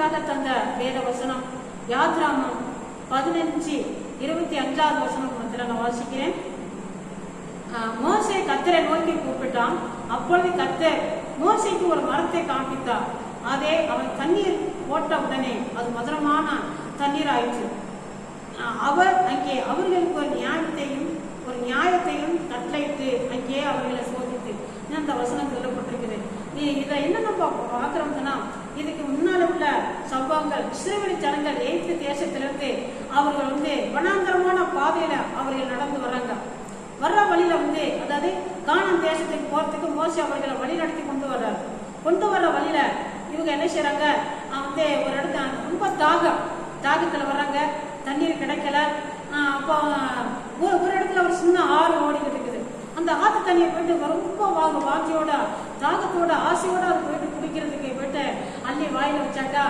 நமக்காக தந்த வேத வசனம். யாத்ராமம் பதினஞ்சு இருபத்தி அஞ்சாவது வசனம் வந்து நான் வாசிக்கிறேன். மோசை கத்தரை நோக்கி கூப்பிட்டான். அப்பொழுது கத்தர் மோசைக்கு ஒரு மரத்தை காண்பித்தார். அதே அவன் தண்ணீர் போட்ட உடனே அது மதுரமான தண்ணீர் ஆயிற்று அவர் அங்கே அவர்களுக்கு ஒரு நியாயத்தையும் ஒரு நியாயத்தையும் கட்டளையிட்டு அங்கே அவர்களை சோதித்து. இந்த அந்த வசனம் சொல்லப்பட்டிருக்குது நீ இதை என்ன நம்ம பார்க்குறோம்னா இதுக்கு முன்னால உள்ள சம்பவங்கள் சிறுவெளி ஜனங்கள் எய்த்து தேசத்திலிருந்து அவர்கள் வந்து வனாந்தரமான பாதையில அவர்கள் நடந்து வர்றாங்க. வர்ற வழியில வந்து அதாவது காணம் தேசத்துக்கு போறதுக்கு மோசி அவர்களை வழி நடத்தி கொண்டு வர்றாரு. கொண்டு வர்ற வழியில இவங்க என்ன செய்யறாங்க வந்து ஒரு இடத்துல ரொம்ப தாகம் தாகத்துல வர்றாங்க. தண்ணீர் கிடைக்கல. அப்போ ஒரு ஒரு இடத்துல ஒரு சின்ன ஆறு ஓடிக்கிட்டு இருக்குது. அந்த ஆத்து தண்ணியை போயிட்டு ரொம்ப வாங்க வாஞ்சியோட தாகத்தோட ஆசையோட அது போயிட்டு வாயில வச்சாக்கா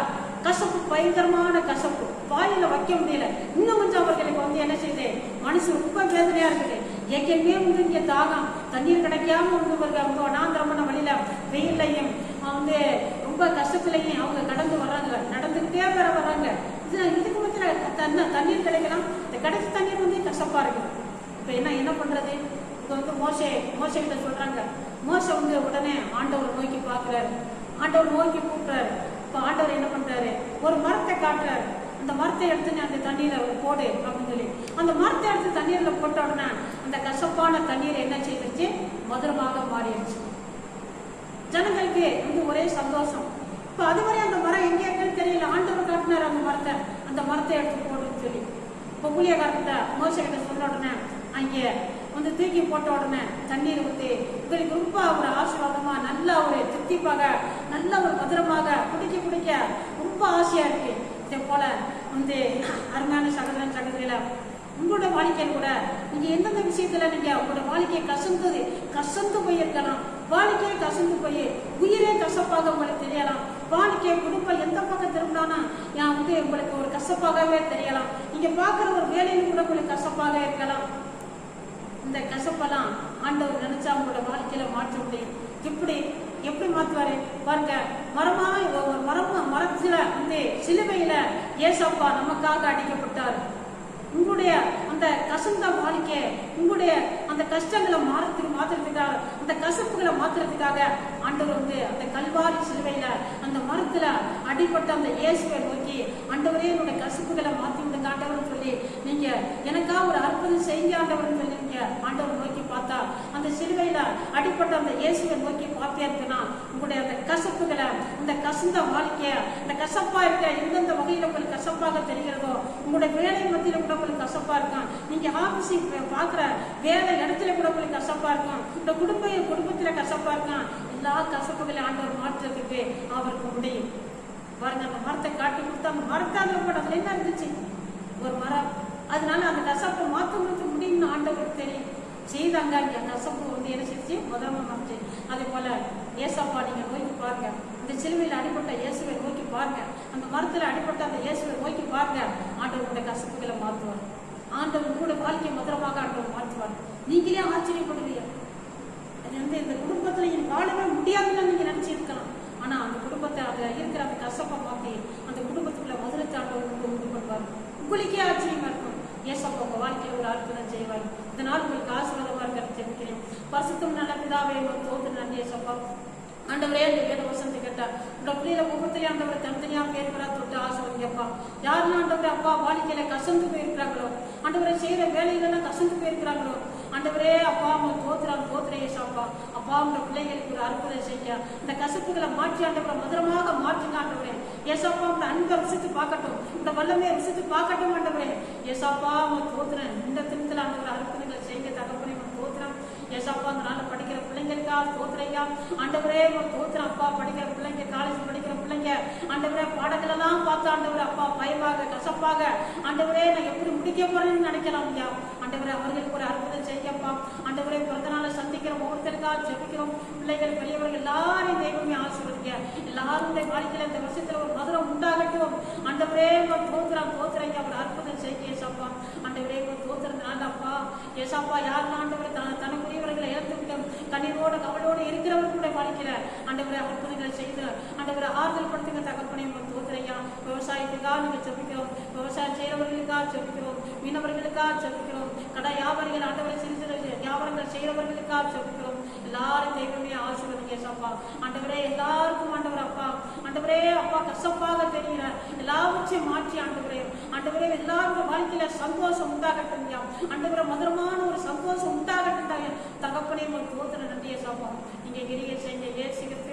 கசப்பு பயங்கரமான கசப்பு. வாயில வைக்க முடியல. இன்னும் கொஞ்சம் அவர்களுக்கு வந்து என்ன செய்யுது மனசு ரொம்ப வேதனையா இருக்குது. ஏற்கனவே வந்து இங்கே தாகம். தண்ணீர் கிடைக்காம வந்து அவங்க ரொம்ப வழியில வெயிலையும் வந்து ரொம்ப கஷ்டத்துலையும் அவங்க கடந்து வர்றாங்க. நடந்துகிட்டே வேற வர்றாங்க. இது இதுக்கு மத்தியில தண்ணீர் கிடைக்கலாம். இந்த கிடைச்ச தண்ணீர் வந்து கசப்பா இருக்கு இப்ப என்ன என்ன பண்றது? இப்போ வந்து மோசை மோசை கிட்ட சொல்றாங்க. மோசை வந்து உடனே ஆண்டவர் நோக்கி பார்க்குறாரு. ஆண்டவர் நோக்கி கூப்பிடுறாரு. இப்போ ஆண்டவர் என்ன பண்றாரு? ஒரு மரத்தை காட்டுறாரு. அந்த மரத்தை எடுத்து நீ அந்த தண்ணீரை போடு அப்படின்னு சொல்லி. அந்த மரத்தை எடுத்து தண்ணீர்ல போட்ட உடனே அந்த கசப்பான தண்ணீர் என்ன செய்துச்சு? மதுரமாக மாறிடுச்சு. ஜனங்களுக்கு வந்து ஒரே சந்தோஷம். இப்போ அதுவரை அந்த மரம் எங்க இருக்குன்னு தெரியல. ஆண்டவர் காட்டினார் அந்த மரத்தை. அந்த மரத்தை எடுத்து போடுன்னு சொல்லி. இப்போ ஊழியக்காரர்கிட்ட மோசக்கிட்ட சொன்ன உடனே அங்கே வந்து தூக்கி போட்ட உடனே தண்ணீர் உங்களுக்கு இவருக்கு ரொம்ப ஒரு ஆசீர்வாதமா நல்ல ஒரு திருப்திப்பாக நல்ல ஒரு மதுரமாக குடிக்க குடிக்க ரொம்ப ஆசையா இருக்கு. இதே போல வந்து அருமையான சகோதரன் சகோதரியில உங்களோட வாழ்க்கையில் கூட நீங்க எந்தெந்த விஷயத்துல நீங்க உங்களோட வாழ்க்கையை கசந்தது கசந்து போயிருக்கலாம். வாழ்க்கையை கசந்து போய் உயிரே கசப்பாக உங்களுக்கு தெரியலாம். வாழ்க்கை குடும்பம் எந்த பக்கம் திரும்பினானா நான் வந்து உங்களுக்கு ஒரு கசப்பாகவே தெரியலாம். நீங்க பார்க்குற ஒரு வேலையில் கூட உங்களுக்கு கசப்பாக இருக்கலாம். இந்த கசப்பெல்லாம் ஆண்டவர் நினைச்சா உங்களோட வாழ்க்கையில மாற்ற முடியும். எப்படி? எப்படி மாத்துவாரு? பாருங்க மரமா ஒரு மரம் மரத்துல வந்து சிலுவையில ஏசப்பா நமக்காக அடிக்கப்பட்டார். உங்களுடைய அந்த கசந்த வாழ்க்கையை உங்களுடைய அந்த கஷ்டங்களை மாறத்துக்கு மாத்துறதுக்காக அந்த கசப்புகளை மாத்துறதுக்காக ஆண்டவர் வந்து அந்த கல்வாரி சிலுவையில அந்த மரத்துல அடிப்பட்ட அந்த இயேசுவை நோக்கி ஆண்டவரே என்னுடைய கசப்புகளை மாத்தி விடுங்க ஆண்டவர்னு சொல்லி நீங்க எனக்கா ஒரு அற்புதம் செய்ய ஆண்டவர் நோக்கி பார்த்தா அந்த சிலுவையில அடிப்பட்ட அந்த இயேசுவை நோக்கி பார்த்தேன்னா உங்களுடைய அந்த கசப்புகளை இந்த கசந்த வாழ்க்கைய இந்த கசப்பா இருக்க எந்தெந்த வகையில உங்களுக்கு கசப்பாக தெரிகிறதோ உங்களுடைய வேலை மத்தியில கூட உங்களுக்கு கசப்பா இருக்கும் நீங்க ஆபீஸ் பாக்குற வேலை இடத்துல கூட உங்களுக்கு கசப்பா இருக்கும் இந்த குடும்ப குடும்பத்துல கசப்பா இருக்கும் எல்லா கசப்புகளையும் ஆண்டவர் மாற்றுறதுக்கு அவருக்கு முடியும் பாருங்க அந்த மரத்தை காட்டி கொடுத்து அந்த மரத்தை அதுல போட்டு அதுல என்ன இருந்துச்சு? ஒரு மரம். அதனால அந்த கசப்பை மாற்ற முடியும்னு ஆண்டவருக்கு தெரியும். செய்தாங்க அந்த கசப்பு வந்து என்ன செஞ்சு முதல்ல மாறிச்சு அதே போல ஏசப்பா நீங்க நோக்கி பாருங்க. இந்த சிலுவையில் அடிப்பட்ட இயேசுவை நோக்கி பாருங்க. அந்த மரத்துல அடிப்பட்ட அந்த இயேசுவை நோக்கி பாருங்க. ஆண்டவருடைய கசப்புகளை மாற்றுவார். ஆண்டவர் கூட வாழ்க்கையை மதுரமாக ஆண்டவர் மாற்றுவார். நீங்களே ஆச்சரியப்படுவீங்க. அது வந்து இந்த குடும்பத்துல இனி வாழவே முடியாதுன்னு நீங்க நினைச்சிருக்கலாம் ஆனா அந்த குடும்பத்தை அதுல இருக்கிற அந்த கசப்பை மாற்றி அந்த குடும்பத்துக்குள்ள மதுரத்தை ஆண்டவர் உண்டு பண்ணுவார் உங்களுக்கே ஆச்சரியமா இருக்கும். ஏசப்பா உங்க வாழ்க்கையில் ஒரு அற்புதம் செய்வார். இந்த நாள் பரிசுத்தம் நல்ல பிதாவே ஒரு தோத்து நன்றி ஏசப்பா ஆண்டவரே அந்த வேத வசனத்தை கேட்டா உங்க பிள்ளையில முகத்திலே ஆண்டவரை தனித்தனியா பேர் பெறா தொட்டு ஆசிரியப்பா யாருன்னு ஆண்டவரே அப்பா வாழ்க்கையில கசந்து போயிருக்கிறாங்களோ ஆண்டவரை செய்யற வேலையிலெல்லாம் கசந்து போயிருக்கிறாங்களோ ஆண்டவரே அப்பா அம்மா தோத்துறாங்க தோத்துறே சாப்பா அப்பா. அவங்க பிள்ளைகளுக்கு ஒரு அற்புதம் செய்ய இந்த கசப்புகளை மாற்றி ஆண்டவரை மதுரமாக மாற்றுங்க ஆண்டவரே. ஏசாப்பா அவங்க அன்பை ருசித்து பார்க்கட்டும். இந்த வல்லமையை ருசித்து பார்க்கட்டும் ஆண்டவரே. ஏசாப்பா அவங்க தோத்துறேன் இந்த தினத்துல ஆண்டவரை அற்புதம் செய்ய தகப்பனே உன் தோத்துறேன் ஏசாப்பா அந்த நாள்ல படிக்கிற பிள்ளைங்களுக்கா தோத்துறையா ஆண்டவரே உன் அப்பா படிக்கிற பிள்ளைங்க காலேஜ் படிக்கிற பிள்ளைங்க. ஆண்டவரே பாடங்கள் எல்லாம் பார்த்து ஆண்டவர் அப்பா பயமாக கசப்பாக. ஆண்டவரே நான் எப்படி முடிக்க போறேன்னு நினைக்கலாம் ஐயா. ஆண்டவரே அவர்களுக்கு ஒரு அற்புதம் செய்யப்பா ஆண்டவரே பிறந்த நாளை சந்திக்கிறோம் ஒவ்வொருத்தருக்காக ஜெபிக்கிறோம். பிள்ளைகள் பெரியவர்கள் எல்லாரையும் தெய்வமே ஆசிர்வதிங்க. எல்லாருடைய வாழ்க்கையில இந்த வருஷத்துல ஒரு மதுரம் உண்டாகட்டும். ஆண்டவரே ஒரு தோத்துறான் தோத்துறீங்க ஒரு அற்புதம் செய்ய ஏசாப்பா. ஆண்டவரே ஒரு தோத்துறதுனால அப்பா. ஏசாப்பா யாருன்னா ஆண்டவரே தன தனக்குரியவர்களை இழந்து விட்டோம் கண்ணீரோட கவலோடு அற்புதங்களை செய்து ஆண்டவரை ஆறுதல் படுத்துங்க தகப்பனே உங்கள் தோத்திரையா விவசாயத்துக்காக நீங்க செபிக்கிறோம். விவசாயம் செய்கிறவர்களுக்காக செபிக்கிறோம். மீனவர்களுக்காக செபிக்கிறோம். கடை வியாபாரிகள் ஆண்டவரை சிறு சிறு வியாபாரங்கள் செய்கிறவர்களுக்காக செபிக்கிறோம். எல்லாரும் தெய்வமே ஆசீர்வதிங்க சப்பா. ஆண்டவரே எல்லாருக்கும் ஆண்டவர் அப்பா. ஆண்டவரே அப்பா கசப்பாக தெரிகிற. எல்லாவற்றையும் மாற்றி ஆண்டவரே. ஆண்டவரே எல்லாருடைய வாழ்க்கையில சந்தோஷம் உண்டாகட்டும் ஐயா. மதுரமான ஒரு சந்தோஷம் உண்டாகட்டும் ஐயா. உங்கள் நீங்க கிரியை செஞ்ச ஏசிக்கிறது